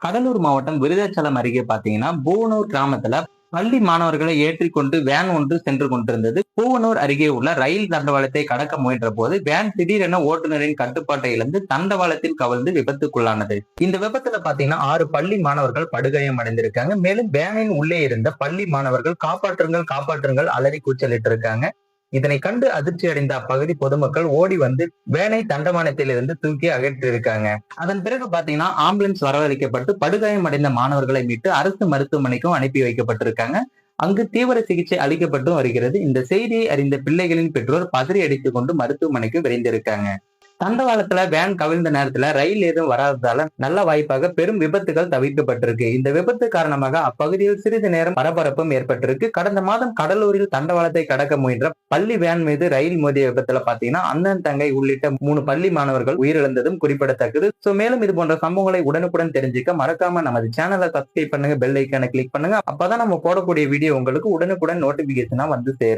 கடலூர் மாவட்டம் விருதாச்சலம் அருகே பாத்தீங்கன்னா பூவனூர் கிராமத்துல பள்ளி மாணவர்களை ஏற்றிக்கொண்டு வேன் ஒன்று சென்று கொண்டிருந்தது. பூவனூர் அருகே உள்ள ரயில் தண்டவாளத்தை கடக்க முயன்ற போது வேன் திடீரென ஓட்டுநரின் கட்டுப்பாட்டை இழந்து தண்டவாளத்தில் கவிழ்ந்து விபத்துக்குள்ளானது. இந்த விபத்துல பாத்தீங்கன்னா ஆறு பள்ளி மாணவர்கள் படுகாயம் அடைந்திருக்காங்க. மேலும் வேனின் உள்ளே இருந்த பள்ளி மாணவர்கள் காப்பாற்றுங்கள் காப்பாற்றுங்கள் அலறி கூச்சலிட்டு இருக்காங்க இதனை கண்டு அதிர்ச்சி அடைந்த அப்பகுதி பொதுமக்கள் ஓடி வந்து வேனை தண்டமானத்திலிருந்து தூக்கி அகற்றிருக்காங்க அதன் பிறகு பாத்தீங்கன்னா ஆம்புலன்ஸ் வரவழைக்கப்பட்டு படுகாயம் அடைந்த மாணவர்களை மீட்டு அரசு மருத்துவமனைக்கும் அனுப்பி வைக்கப்பட்டிருக்காங்க. அங்கு தீவிர சிகிச்சை அளிக்கப்பட்டும் வருகிறது. இந்த செய்தியை அறிந்த பிள்ளைகளின் பெற்றோர் பதறி அடித்துக் கொண்டு மருத்துவமனைக்கு விரைந்திருக்காங்க. தண்டவாளத்துல வேன் கவிழ்ந்த நேரத்துல ரயில் ஏதும் வராததால நல்ல வாய்ப்பாக பெரும் விபத்துகள் தவிர்க்கப்பட்டிருக்கு. இந்த விபத்து காரணமாக அப்பகுதியில் சிறிது நேரம் பரபரப்பும் ஏற்பட்டிருக்கு. கடந்த மாதம் கடலூரில் தண்டவாளத்தை கடக்க முயன்ற பள்ளி வேன் மீது ரயில் மோதிய விபத்துல பாத்தீங்கன்னா அண்ணன் தங்கை உள்ளிட்ட மூணு பள்ளி மாணவர்கள் உயிரிழந்ததும் குறிப்பிடத்தக்கது. சோ மேலும் இது போன்ற சம்பவங்களை உடனுக்குடன் தெரிஞ்சுக்க மறக்காம நமது சேனலை சப்ஸ்கிரைப் பண்ணுங்க பெல் ஐக்கானை கிளிக் பண்ணுங்க. அப்பதான் நம்ம போடக்கூடிய வீடியோ உங்களுக்கு உடனுக்குடன் நோட்டிபிகேஷனா வந்து சேரும்.